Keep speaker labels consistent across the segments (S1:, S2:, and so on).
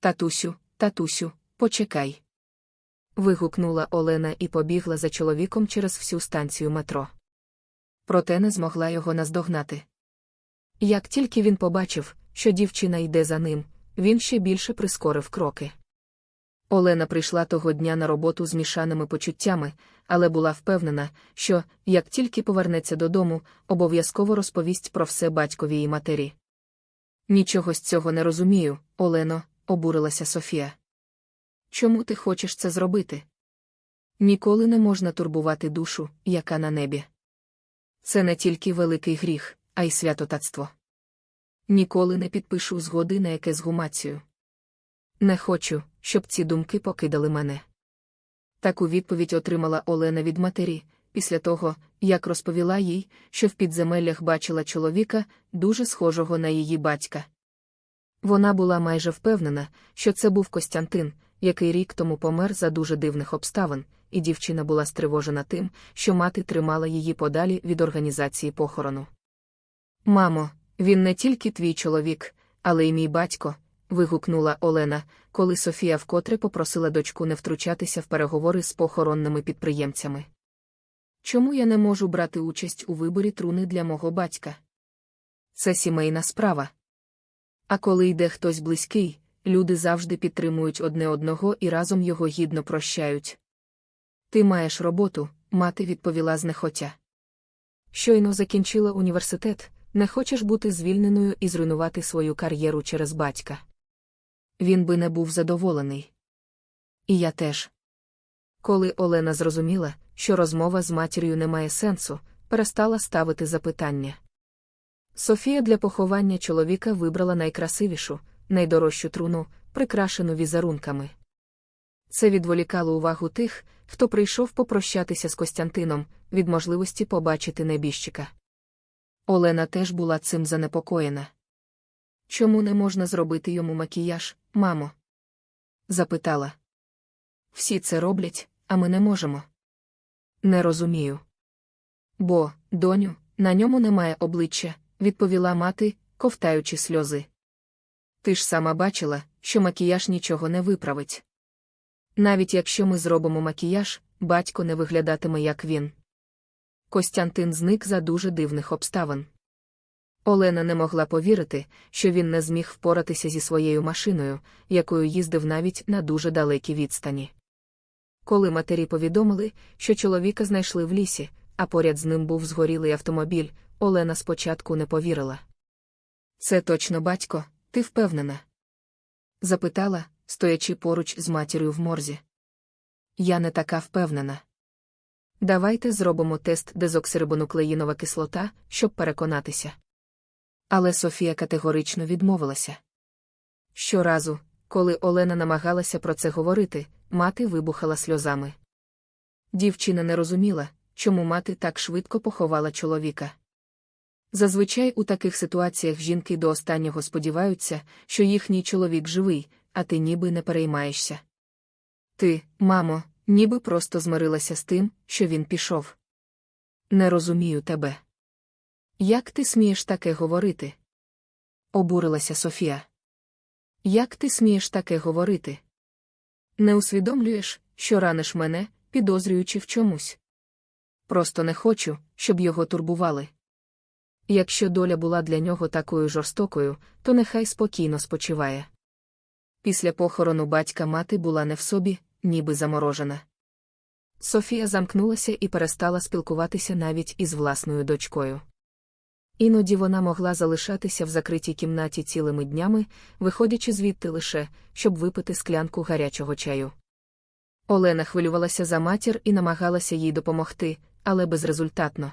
S1: Татусю, татусю, почекай. Вигукнула Олена і побігла за чоловіком через всю станцію метро. Проте не змогла його наздогнати. Як тільки він побачив, що дівчина йде за ним, він ще більше прискорив кроки. Олена прийшла того дня на роботу з мішаними почуттями, але була впевнена, що, як тільки повернеться додому, обов'язково розповість про все батькові і матері. Нічого з цього не розумію, Олено, обурилася Софія. Чому ти хочеш це зробити? Ніколи не можна турбувати душу, яка на небі. Це не тільки великий гріх, а й святотатство. Ніколи не підпишу згоди на якесь гумацію. Не хочу, щоб ці думки покидали мене. Таку відповідь отримала Олена від матері, після того, як розповіла їй, що в підземеллях бачила чоловіка, дуже схожого на її батька. Вона була майже впевнена, що це був Костянтин, який рік тому помер за дуже дивних обставин, і дівчина була стривожена тим, що мати тримала її подалі від організації похорону. Мамо, він не тільки твій чоловік, але й мій батько. вигукнула Олена, коли Софія вкотре попросила дочку не втручатися в переговори з похоронними підприємцями. Чому я не можу брати участь у виборі труни для мого батька? Це сімейна справа. А коли йде хтось близький, люди завжди підтримують одне одного і разом його гідно прощають. Ти маєш роботу, мати відповіла знехотя. Щойно закінчила університет, не хочеш бути звільненою і зруйнувати свою кар'єру через батька. Він би не був задоволений. І я теж. Коли Олена зрозуміла, що розмова з матір'ю не має сенсу, перестала ставити запитання. Софія для поховання чоловіка вибрала найкрасивішу, найдорожчу труну, прикрашену візерунками. Це відволікало увагу тих, хто прийшов попрощатися з Костянтином, від можливості побачити небіжчика. Олена теж була цим занепокоєна. Чому не можна зробити йому макіяж, мамо? запитала. Всі це роблять, а ми не можемо. Не розумію. Бо, доню, на ньому немає обличчя, відповіла мати, ковтаючи сльози. Ти ж сама бачила, що макіяж нічого не виправить. Навіть якщо ми зробимо макіяж, батько не виглядатиме, як він. Костянтин зник за дуже дивних обставин. Олена не могла повірити, що він не зміг впоратися зі своєю машиною, якою їздив навіть на дуже далекій відстані. Коли матері повідомили, що чоловіка знайшли в лісі, а поряд з ним був згорілий автомобіль, Олена спочатку не повірила. Це точно батько, ти впевнена? запитала, стоячи поруч з матір'ю в морзі. Я не така впевнена. Давайте зробимо тест дезоксирибонуклеїнова кислота, щоб переконатися. Але Софія категорично відмовилася. Щоразу, коли Олена намагалася про це говорити, мати вибухала сльозами. Дівчина не розуміла, чому мати так швидко поховала чоловіка. Зазвичай у таких ситуаціях жінки до останнього сподіваються, що їхній чоловік живий, а ти ніби не переймаєшся. Ти, мамо, ніби просто змирилася з тим, що він пішов. Не розумію тебе. Як ти смієш таке говорити? Обурилася Софія. Як ти смієш таке говорити? Не усвідомлюєш, що раниш мене, підозрюючи в чомусь. Просто не хочу, щоб його турбували. Якщо доля була для нього такою жорстокою, то нехай спокійно спочиває. Після похорону батька мати була не в собі, ніби заморожена. Софія замкнулася і перестала спілкуватися навіть із власною дочкою. Іноді вона могла залишатися в закритій кімнаті цілими днями, виходячи звідти лише, щоб випити склянку гарячого чаю. Олена хвилювалася за матір і намагалася їй допомогти, але безрезультатно.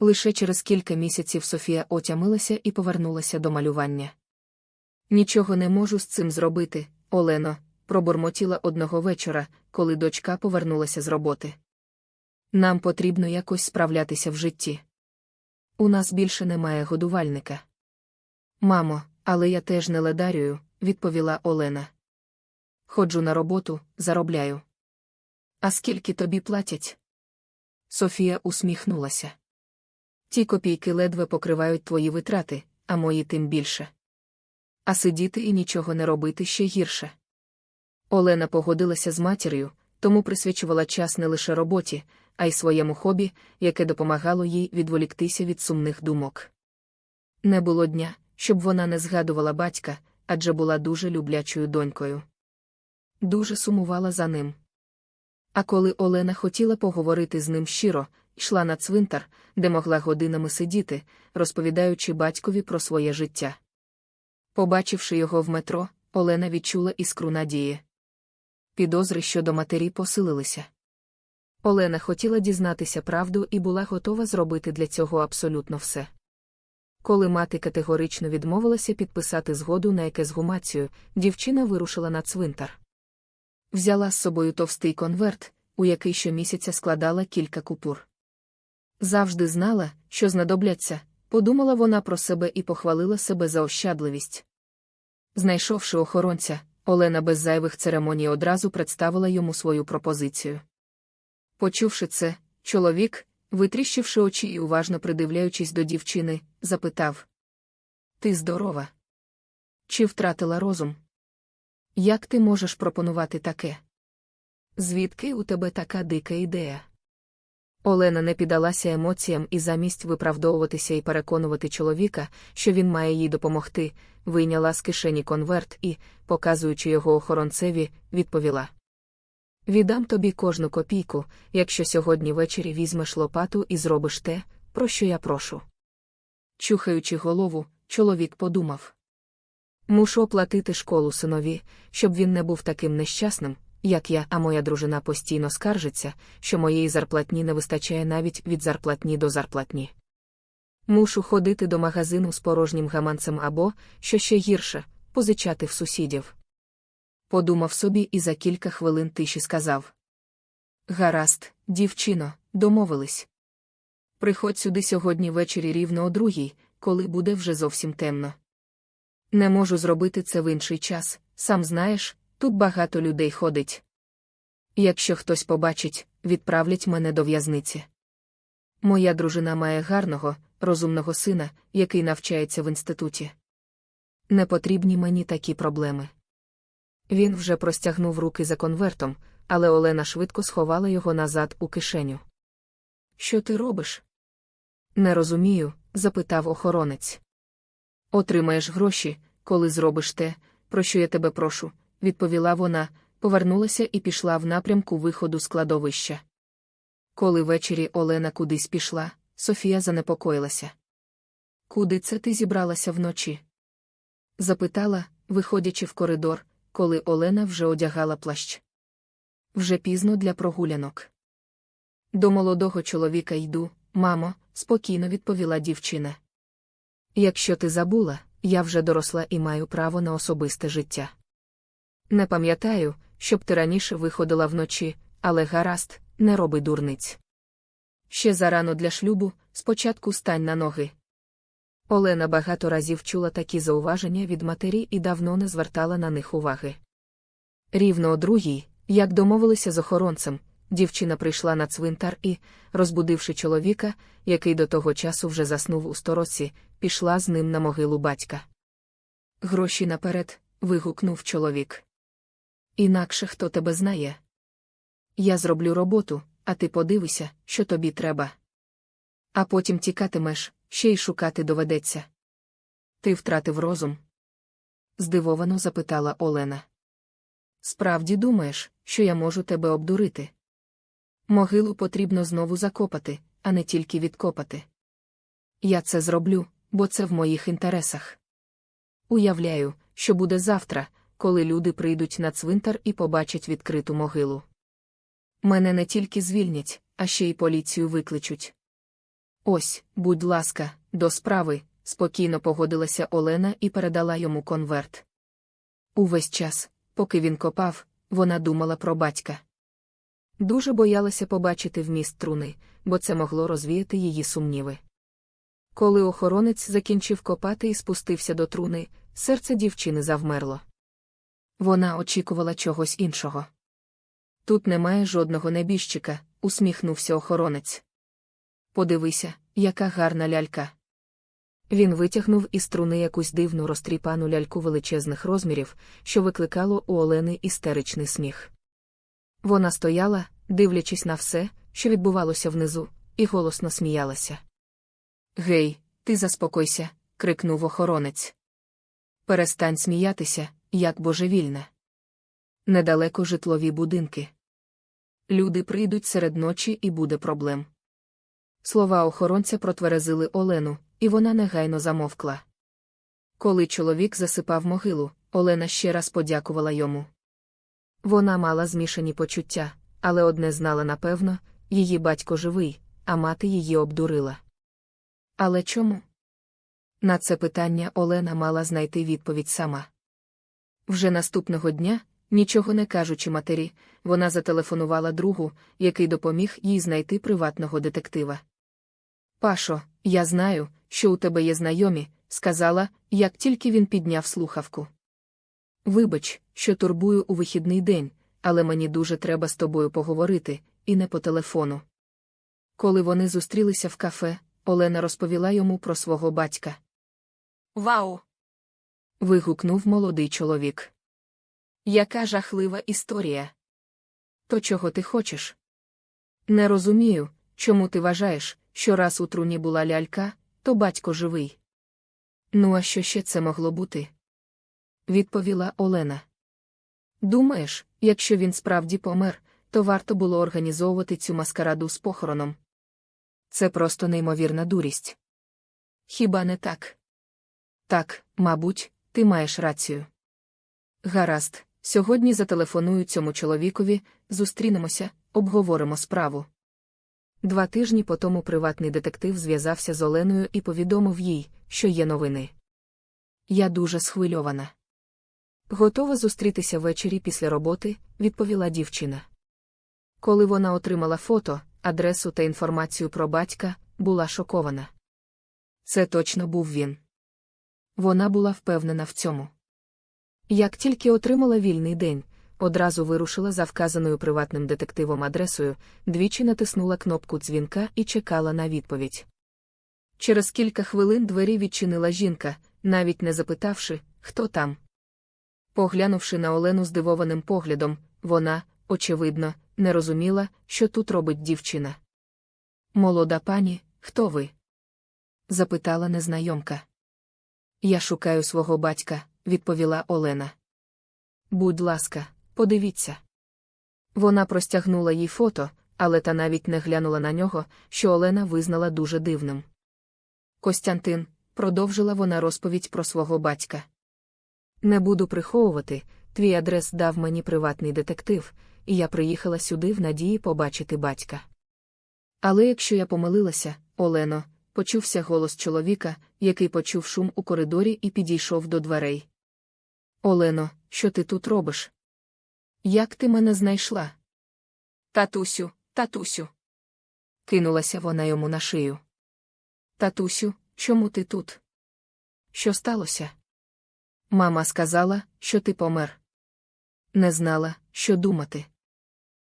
S1: Лише через кілька місяців Софія отямилася і повернулася до малювання. Нічого не можу з цим зробити, Олено, пробурмотіла одного вечора, коли дочка повернулася з роботи. Нам потрібно якось справлятися в житті. У нас більше немає годувальника. Мамо, але я теж не ледарюю, відповіла Олена. Ходжу на роботу, заробляю. А скільки тобі платять? Софія усміхнулася. Ті копійки ледве покривають твої витрати, а мої тим більше. а сидіти і нічого не робити ще гірше. Олена погодилася з матір'ю, тому присвячувала час не лише роботі, а й своєму хобі, яке допомагало їй відволіктися від сумних думок. Не було дня, щоб вона не згадувала батька, адже була дуже люблячою донькою. Дуже сумувала за ним. А коли Олена хотіла поговорити з ним щиро, йшла на цвинтар, де могла годинами сидіти, розповідаючи батькові про своє життя. Побачивши його в метро, Олена відчула іскру надії. Підозри щодо матері посилилися. Олена хотіла дізнатися правду і була готова зробити для цього абсолютно все. Коли мати категорично відмовилася підписати згоду на якесь гумацію, дівчина вирушила на цвинтар. Взяла з собою товстий конверт, у який щомісяця складала кілька купюр. Завжди знала, що знадобляться, подумала вона про себе і похвалила себе за ощадливість. Знайшовши охоронця, Олена без зайвих церемоній одразу представила йому свою пропозицію. Почувши це, чоловік, витріщивши очі і уважно придивляючись до дівчини, запитав: Ти здорова? Чи втратила розум? Як ти можеш пропонувати таке? Звідки у тебе така дика ідея? Олена не піддалася емоціям і замість виправдовуватися і переконувати чоловіка, що він має їй допомогти, вийняла з кишені конверт і, показуючи його охоронцеві, відповіла: Віддам тобі кожну копійку, якщо сьогодні ввечері візьмеш лопату і зробиш те, про що я прошу. Чухаючи голову, чоловік подумав: Мушу оплатити школу синові, щоб він не був таким нещасним, як я, а моя дружина постійно скаржиться, що моєї зарплатні не вистачає навіть від зарплатні до зарплатні. Мушу ходити до магазину з порожнім гаманцем або, що ще гірше, позичати в сусідів. Подумав собі і за кілька хвилин тиші сказав: Гаразд, дівчино, домовились. Приходь сюди сьогодні ввечері рівно о другій, коли буде вже зовсім темно. Не можу зробити це в інший час, сам знаєш, тут багато людей ходить. Якщо хтось побачить, відправлять мене до в'язниці. Моя дружина має гарного, розумного сина, який навчається в інституті. Не потрібні мені такі проблеми. Він вже простягнув руки за конвертом, але Олена швидко сховала його назад у кишеню. Що ти робиш? Не розумію, запитав охоронець. Отримаєш гроші, коли зробиш те, про що я тебе прошу, відповіла вона, повернулася і пішла в напрямку виходу з кладовища. Коли ввечері Олена кудись пішла, Софія занепокоїлася. Куди це ти зібралася вночі? запитала, виходячи в коридор, коли Олена вже одягала плащ. Вже пізно для прогулянок. До молодого чоловіка йду, мамо, спокійно відповіла дівчина. Якщо ти забула, я вже доросла і маю право на особисте життя. Не пам'ятаю, щоб ти раніше виходила вночі, але гаразд, не роби дурниць. Ще зарано для шлюбу, спочатку стань на ноги. Олена багато разів чула такі зауваження від матері і давно не звертала на них уваги. Рівно о другій, як домовилися з охоронцем, дівчина прийшла на цвинтар і, розбудивши чоловіка, який до того часу вже заснув у сторожці, пішла з ним на могилу батька. Гроші наперед. вигукнув чоловік. Інакше хто тебе знає. Я зроблю роботу, а ти подивися, що тобі треба. А потім тікатимеш, ще й шукати доведеться. Ти втратив розум? здивовано запитала Олена. Справді думаєш, що я можу тебе обдурити? Могилу потрібно знову закопати, а не тільки відкопати. Я це зроблю, бо це в моїх інтересах. Уявляю, що буде завтра, коли люди прийдуть на цвинтар і побачать відкриту могилу. Мене не тільки звільнять, а ще й поліцію викличуть. Ось, будь ласка, до справи, спокійно погодилася Олена і передала йому конверт. Увесь час, поки він копав, вона думала про батька. Дуже боялася побачити вміст труни, бо це могло розвіяти її сумніви. Коли охоронець закінчив копати і спустився до труни, серце дівчини завмерло. Вона очікувала чогось іншого. Тут немає жодного небіжчика, усміхнувся охоронець. Подивися, яка гарна лялька. Він витягнув із струни якусь дивну розтріпану ляльку величезних розмірів, що викликало у Олени істеричний сміх. Вона стояла, дивлячись на все, що відбувалося внизу, і голосно сміялася. Гей, ти заспокойся, крикнув охоронець. Перестань сміятися, як божевільна. Недалеко житлові будинки. Люди прийдуть серед ночі і буде проблем. Слова охоронця протверезили Олену, і вона негайно замовкла. Коли чоловік засипав могилу, Олена ще раз подякувала йому. Вона мала змішані почуття, але одне знала напевно її батько живий, а мати її обдурила. Але чому? На це питання Олена мала знайти відповідь сама. Вже наступного дня, нічого не кажучи матері, вона зателефонувала другу, який допоміг їй знайти приватного детектива. Пашо, я знаю, що у тебе є знайомі, сказала, як тільки він підняв слухавку. Вибач, що турбую у вихідний день, але мені дуже треба з тобою поговорити, і не по телефону. Коли вони зустрілися в кафе, Олена розповіла йому про свого батька.
S2: Вау!
S1: Вигукнув молодий чоловік. Яка жахлива історія. То чого ти хочеш? Не розумію, чому ти вважаєш, що раз у труні була лялька, то батько живий. Ну, а що ще це могло бути? відповіла Олена. Думаєш, якщо він справді помер, то варто було організовувати цю маскараду з похороном. Це просто неймовірна дурість. Хіба не так? Так, мабуть, ти маєш рацію. Гаразд, сьогодні зателефоную цьому чоловікові, зустрінемося, обговоримо справу. Два тижні по тому приватний детектив зв'язався з Оленою і повідомив їй, що є новини. Я дуже схвильована. Готова зустрітися ввечері після роботи, відповіла дівчина. Коли вона отримала фото, адресу та інформацію про батька, була шокована. Це точно був він. Вона була впевнена в цьому. Як тільки отримала вільний день, одразу вирушила за вказаною приватним детективом адресою, двічі натиснула кнопку дзвінка і чекала на відповідь. Через кілька хвилин двері відчинила жінка, навіть не запитавши, хто там. Поглянувши на Олену здивованим поглядом, вона, очевидно, не розуміла, що тут робить дівчина. Молода пані, хто ви? запитала незнайомка. Я шукаю свого батька, відповіла Олена. Будь ласка, подивіться. Вона простягнула їй фото, але та навіть не глянула на нього, що Олена визнала дуже дивним. Костянтин, продовжила вона розповідь про свого батька. Не буду приховувати, твій адрес дав мені приватний детектив, і я приїхала сюди в надії побачити батька. Але якщо я помилилася, Олено, почувся голос чоловіка, який почув шум у коридорі і підійшов до дверей. Олено, що ти тут робиш? Як ти мене знайшла? Татусю, татусю. Кинулася вона йому на шию. Татусю, чому ти тут? Що сталося? Мама сказала, що ти помер. Не знала, що думати.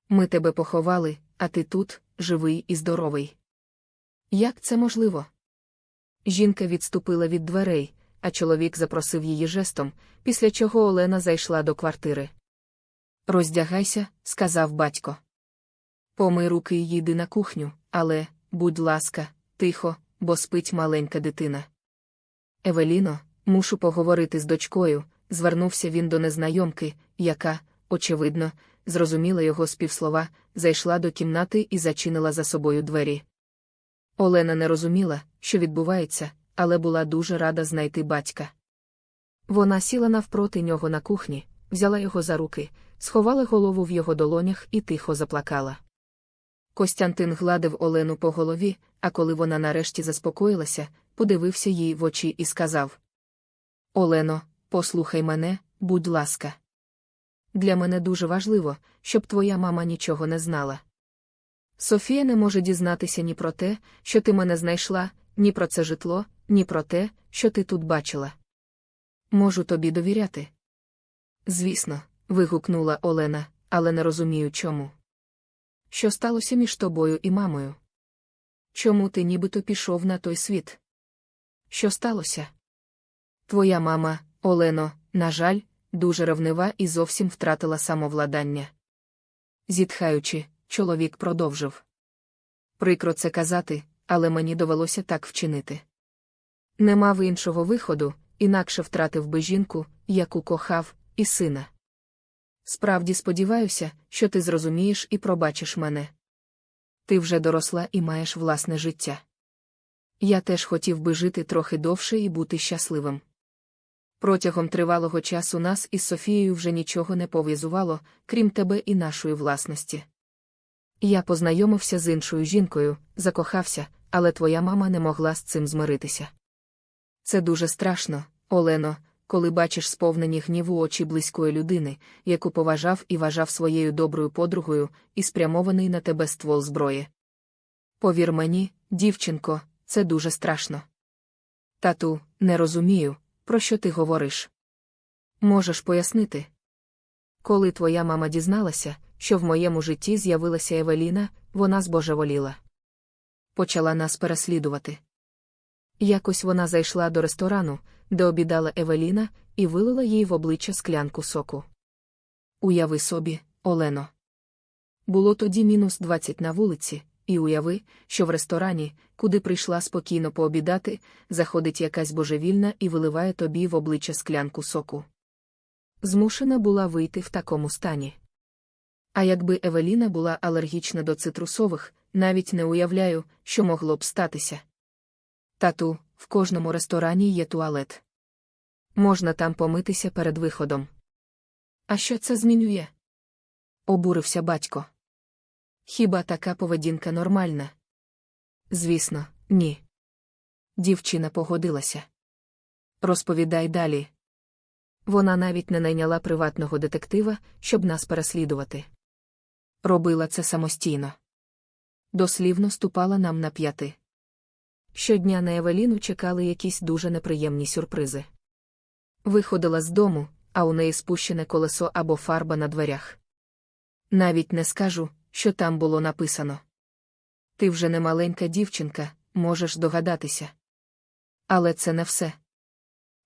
S1: Ми тебе поховали, а ти тут, живий і здоровий. Як це можливо? Жінка відступила від дверей, а чоловік запросив її жестом, після чого Олена зайшла до квартири. Роздягайся, сказав батько. Помий руки і їди на кухню, але, будь ласка, тихо, бо спить маленька дитина. Евеліно, мушу поговорити з дочкою, звернувся він до незнайомки, яка, очевидно, зрозуміла його співслова, зайшла до кімнати і зачинила за собою двері. Олена не розуміла, що відбувається, але була дуже рада знайти батька. Вона сіла навпроти нього на кухні, взяла його за руки, сховала голову в його долонях і тихо заплакала. Костянтин гладив Олену по голові, а коли вона нарешті заспокоїлася, подивився їй в очі і сказав: Олено, послухай мене, будь ласка. Для мене дуже важливо, щоб твоя мама нічого не знала. Софія не може дізнатися ні про те, що ти мене знайшла, ні про це житло, ні про те, що ти тут бачила. Можу тобі довіряти. Звісно, вигукнула Олена, але не розумію чому. Що сталося між тобою і мамою? Чому ти нібито пішов на той світ? що сталося? Твоя мама, Олено, на жаль, дуже ревнива і зовсім втратила самовладання. Зітхаючи, чоловік продовжив. Прикро це казати, але мені довелося так вчинити. Не мав іншого виходу, інакше втратив би жінку, яку кохав, і сина. Справді сподіваюся, що ти зрозумієш і пробачиш мене. Ти вже доросла і маєш власне життя. Я теж хотів би жити трохи довше і бути щасливим. Протягом тривалого часу нас із Софією вже нічого не пов'язувало, крім тебе і нашої власності. Я познайомився з іншою жінкою, закохався, але твоя мама не могла з цим змиритися. Це дуже страшно, Олено, коли бачиш сповнені гніву очі близької людини, яку поважав і вважав своєю доброю подругою, і спрямований на тебе ствол зброї. Повір мені, дівчинко, це дуже страшно. Тату, не розумію, про що ти говориш. Можеш пояснити? Коли твоя мама дізналася, що в моєму житті з'явилася Евеліна, вона збожеволіла. Почала нас переслідувати. Якось вона зайшла до ресторану, де обідала Евеліна, і вилила їй в обличчя склянку соку. Уяви собі, Олено. Було тоді мінус 20 на вулиці, і уяви, що в ресторані, куди прийшла спокійно пообідати, заходить якась божевільна і виливає тобі в обличчя склянку соку. Змушена була вийти в такому стані. А якби Евеліна була алергічна до цитрусових, навіть не уявляю, що могло б статися. Тату, в кожному ресторані є туалет. Можна там помитися перед виходом. А що це змінює? Обурився батько. Хіба така поведінка нормальна? Звісно, ні. Дівчина погодилася. Розповідай далі. Вона навіть не найняла приватного детектива, щоб нас переслідувати. Робила це самостійно. Дослівно ступала нам на п'яти. Щодня на Евеліну чекали якісь дуже неприємні сюрпризи. Виходила з дому, а у неї спущене колесо або фарба на дверях. Навіть не скажу, що там було написано. Ти вже не маленька дівчинка, можеш догадатися. Але це не все.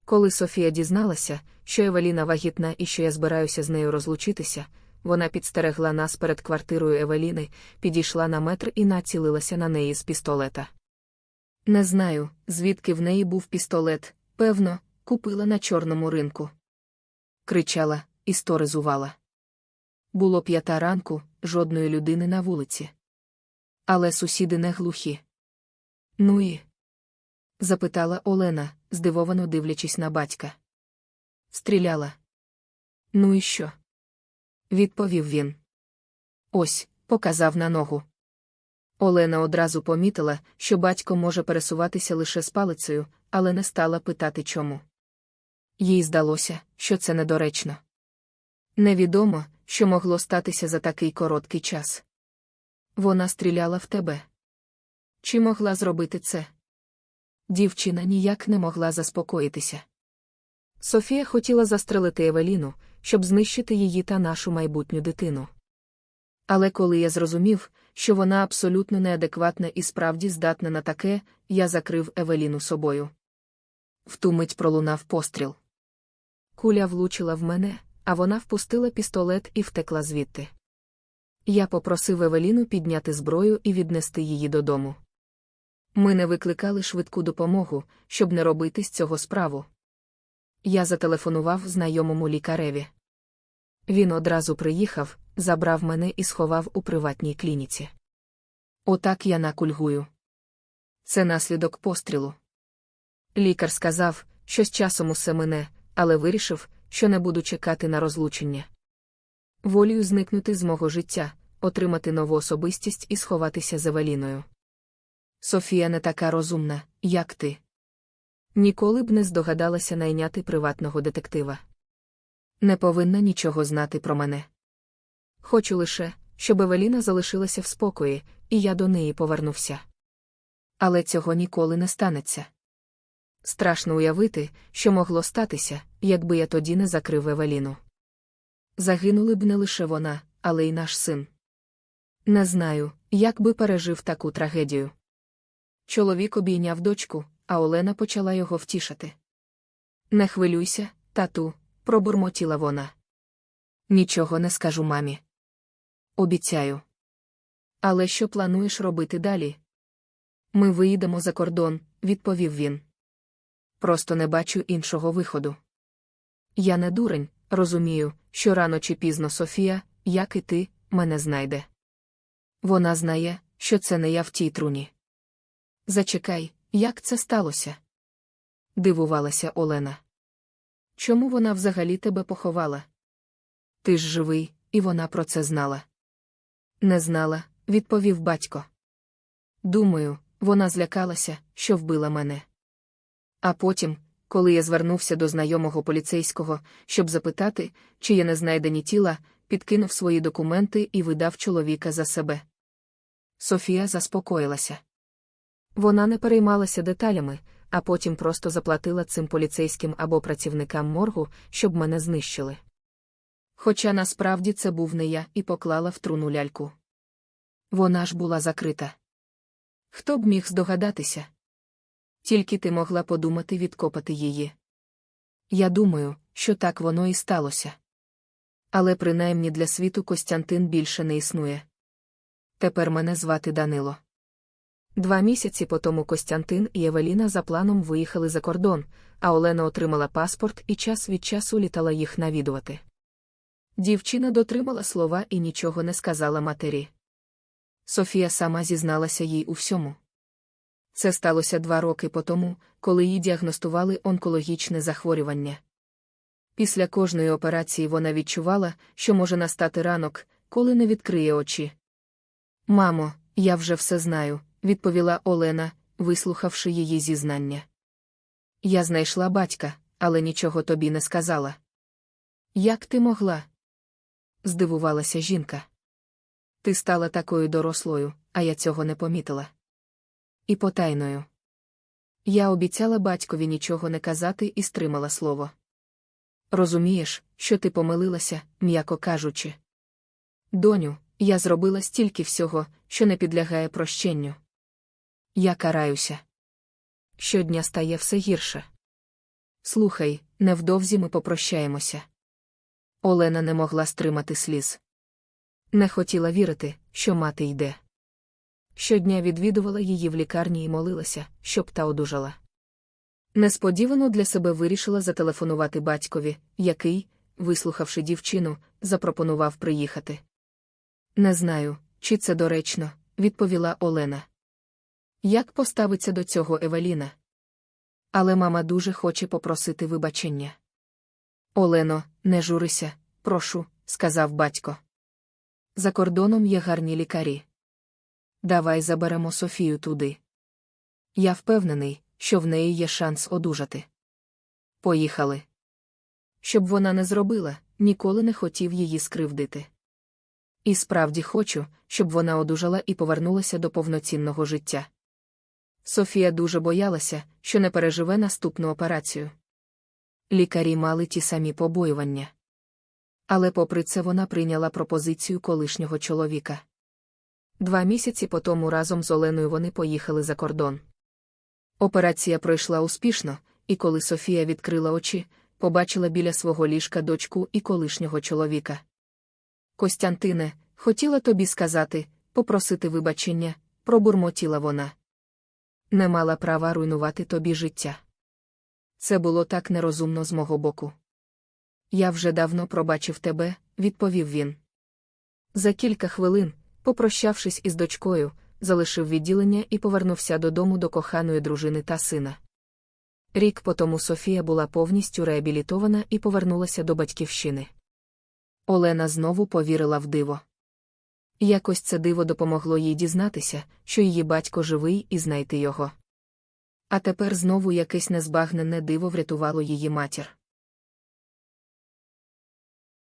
S1: Коли Софія дізналася, що Евеліна вагітна і що я збираюся з нею розлучитися, вона підстерегла нас перед квартирою Евеліни, підійшла на метр і націлилася на неї з пістолета. Не знаю, звідки в неї був пістолет, певно, купила на чорному ринку. Кричала, історизувала. Було п'ята ранку, жодної людини на вулиці. Але сусіди не глухі. Ну і? запитала Олена, здивовано дивлячись на батька. Стріляла. Ну і що? Відповів він. Ось, показав на ногу. Олена одразу помітила, що батько може пересуватися лише з палицею, але не стала питати чому. Їй здалося, що це недоречно. Невідомо, що могло статися за такий короткий час. Вона стріляла в тебе. Чи могла зробити це? Дівчина ніяк не могла заспокоїтися. Софія хотіла застрелити Евеліну, щоб знищити її та нашу майбутню дитину. Але коли я зрозумів, що вона абсолютно неадекватна і справді здатна на таке, я закрив Евеліну собою. В ту мить пролунав постріл. Куля влучила в мене, а вона впустила пістолет і втекла звідти. Я попросив Евеліну підняти зброю і віднести її додому. Ми не викликали швидку допомогу, щоб не робити з цього справу. Я зателефонував знайомому лікареві. Він одразу приїхав, забрав мене і сховав у приватній клініці. Отак я накульгую. Це наслідок пострілу. Лікар сказав, що з часом усе мене, але вирішив, що не буду чекати на розлучення. Волію зникнути з мого життя, отримати нову особистість і сховатися за Евеліною. Софія не така розумна, як ти. Ніколи б не здогадалася найняти приватного детектива. Не повинна нічого знати про мене. Хочу лише, щоб Евеліна залишилася в спокої, і я до неї повернувся. Але цього ніколи не станеться. Страшно уявити, що могло статися, якби я тоді не закрив Евеліну. Загинули б не лише вона, але й наш син. Не знаю, як би пережив таку трагедію. Чоловік обійняв дочку, а Олена почала його втішити. Не хвилюйся, тату, пробурмотіла вона. Нічого не скажу мамі. Обіцяю. Але що плануєш робити далі? Ми виїдемо за кордон, відповів він. Просто не бачу іншого виходу. Я не дурень, розумію, що рано чи пізно Софія, як і ти, мене знайде. Вона знає, що це не я в тій труні. Зачекай, як це сталося? Дивувалася Олена. Чому вона взагалі тебе поховала? Ти ж живий, і вона про це знала. Не знала, відповів батько. Думаю, вона злякалася, що вбила мене. А потім, коли я звернувся до знайомого поліцейського, щоб запитати, чи є незнайдені тіла, підкинув свої документи і видав чоловіка за себе. Софія заспокоїлася. Вона не переймалася деталями, а потім просто заплатила цим поліцейським або працівникам моргу, щоб мене знищили. Хоча насправді це був не я і поклала в труну ляльку. Вона ж була закрита. Хто б міг здогадатися? Тільки ти могла подумати відкопати її. Я думаю, що так воно і сталося. Але принаймні для світу Костянтин більше не існує. Тепер мене звати Данило. Два місяці по тому Костянтин і Евеліна за планом виїхали за кордон, а Олена отримала паспорт і час від часу літала їх навідувати. Дівчина дотримала слова і нічого не сказала матері. Софія сама зізналася їй у всьому. Це сталося два роки по тому, коли їй діагностували онкологічне захворювання. Після кожної операції вона відчувала, що може настати ранок, коли не відкриє очі. Мамо, я вже все знаю, відповіла Олена, вислухавши її зізнання. Я знайшла батька, але нічого тобі не сказала. Як ти могла? здивувалася жінка. Ти стала такою дорослою, а я цього не помітила. І потайною. Я обіцяла батькові нічого не казати і стримала слово. Розумієш, що ти помилилася, м'яко кажучи. Доню, я зробила стільки всього, що не підлягає прощенню. Я караюся. Щодня стає все гірше. Слухай, невдовзі ми попрощаємося. Олена не могла стримати сліз. Не хотіла вірити, що мати йде. Щодня відвідувала її в лікарні і молилася, щоб та одужала. Несподівано для себе вирішила зателефонувати батькові, який, вислухавши дівчину, запропонував приїхати. Не знаю, чи це доречно, відповіла Олена. Як поставиться до цього Евеліна? Але мама дуже хоче попросити вибачення. Олено, не журися, прошу, сказав батько. За кордоном є гарні лікарі. Давай заберемо Софію туди. Я впевнений, що в неї є шанс одужати. Поїхали. Щоб вона не зробила, ніколи не хотів її скривдити. І справді хочу, щоб вона одужала і повернулася до повноцінного життя. Софія дуже боялася, що не переживе наступну операцію. Лікарі мали ті самі побоювання. Але попри це вона прийняла пропозицію колишнього чоловіка. Два місяці по тому разом з Оленою вони поїхали за кордон. Операція пройшла успішно, і коли Софія відкрила очі, побачила біля свого ліжка дочку і колишнього чоловіка. Костянтине, хотіла тобі сказати, попросити вибачення, пробурмотіла вона. Не мала права руйнувати тобі життя. Це було так нерозумно з мого боку. Я вже давно пробачив тебе, відповів він. За кілька хвилин, попрощавшись із дочкою, залишив відділення і повернувся додому до коханої дружини та сина. Рік по тому Софія була повністю реабілітована і повернулася до батьківщини. Олена знову повірила в диво. Якось це диво допомогло їй дізнатися, що її батько живий і знайти його. А тепер знову якесь незбагнене диво врятувало її матір.